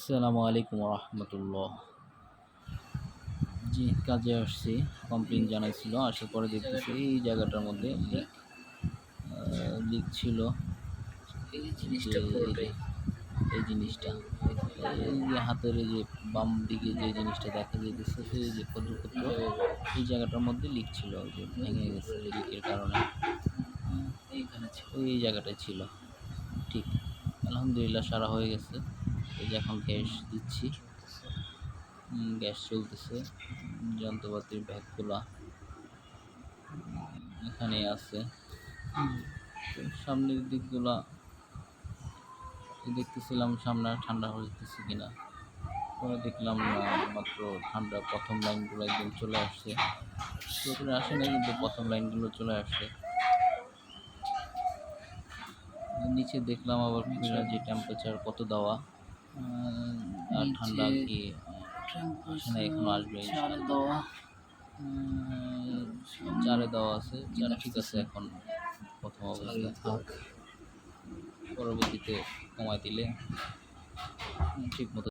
আসসালামু আলাইকুম রহমতুল্লাহ জি কাজে আসছি কমপ্লেন জানাইছিল আসার পরে দেখতেছি এই জায়গাটার মধ্যে লিক লিক ছিল। এই জিনিসটা এই যে- জিনিসটা এই যে হাতের এই যে বাম দিকে যে জিনিসটা দেখা যেতেছে সেই যে ক্ষুদ্র ক্ষুদ্র এই জায়গাটার মধ্যে লিক ছিল যে ভেঙে গেছে লিকের কারণে। এইখানে ছিল। ওই জায়গাটায় ছিল। ঠিক আলহামদুলিল্লাহ সারা হয়ে গেছে। এই যে এখন গ্যাস দিচ্ছি। গ্যাস চলতেছে। যন্ত্রপাতির ব্যাগ খোলা এখানে আছে। সামনের দিকগুলা দেখতেছিলাম সামনে ঠান্ডা হইতেছে কিনা। পরে দেখলাম না মাত্র ঠান্ডা প্রথম লাইনগুলো একদম চলে আসছে। পুরোপুরি আসে না কিন্তু প্রথম লাইনগুলো চলে আসছে। নিচে দেখলাম আবার ফিরা যে টেম্পারেচার কত দেওয়া। ঠান্ডা কি এখনও আসবে দেওয়া চারে দেওয়া আছে চার ঠিক আছে এখন প্রথম অবস্থা। থাক। পরবর্তীতে কমায় দিলে ঠিক মতো